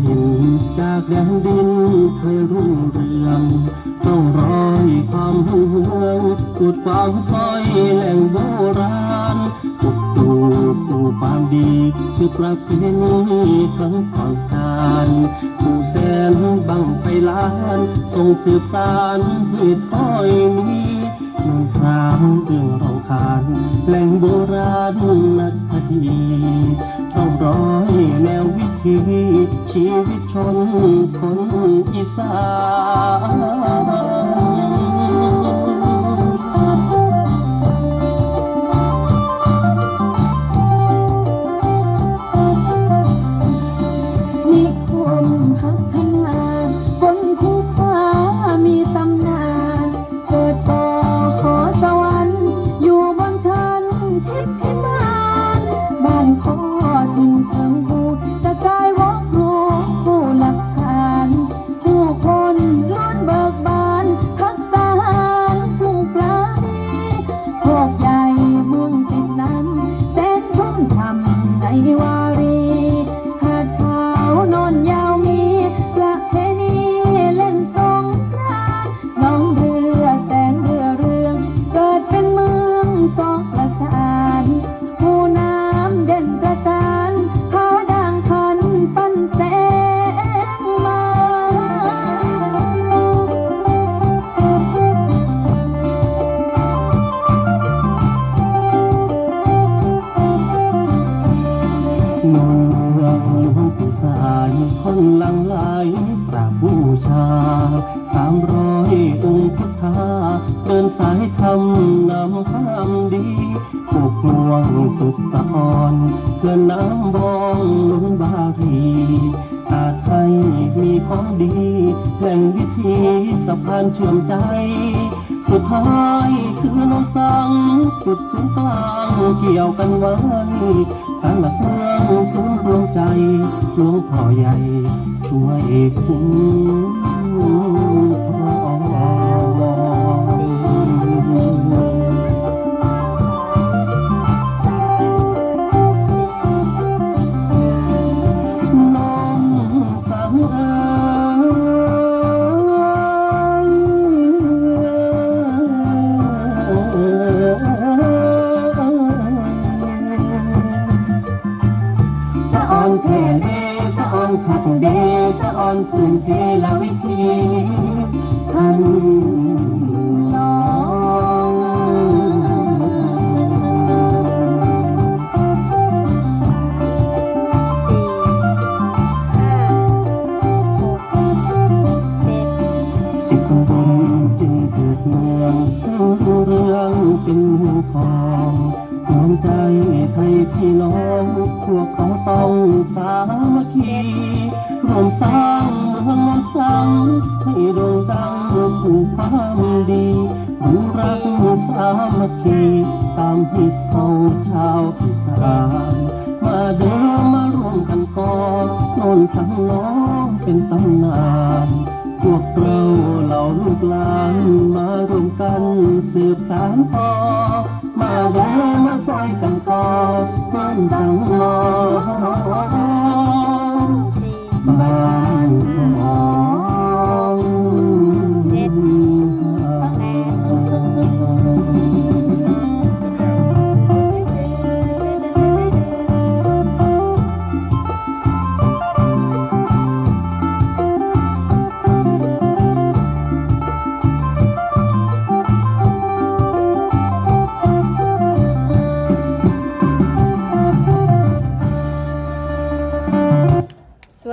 ถิ่นจากแดนดินเคยรุ่งเรืองต้องรอยความหวงกุดความซอยแหล่งโบราณกุดตูตูปางดีสืบประเพณีทั้งก่งการผู้แสนบังไฟล้านส่งสืบสานหิดอ้อยมี ชีวิตชนคนอีสาน สามร้อยองค์พุทธา เดินสายธรรมนำความดีปกลวงสุดสะอ่อนเพื่อนน้ำบองลุนบารีอาจให้มีของดี แหล่งวิธีสะพานเชื่อมใจ สุดท้ายคือน้องสังจุดศูนย์กลางเกี่ยวกันไว้สารหลักเมืองศูนย์รวมใจหลวงพ่อใหญ่ช่วยคุ้ม อนแท่เดสะออนขักเดสะออนพื้นเพละวิธีทันน้องสิบตำบลจึงเกิดเมืองเรืองเป็นเมืองทองรวมใจไทยพี่น้อง พวกเขาต้องสามัคคีรวมสร้างเมืองนนสังให้โด่งดังผู้ความดีรู้รักสามัคคีตามฮิตของชาวอีสานมาเดินมารวมกันก่อนนนสังน้องเป็นตำนานพวกเราเหล่าลูกหลานมารวมกันสืบสานต่อ มาเด้อมาซอยกันก่อมันสังมอ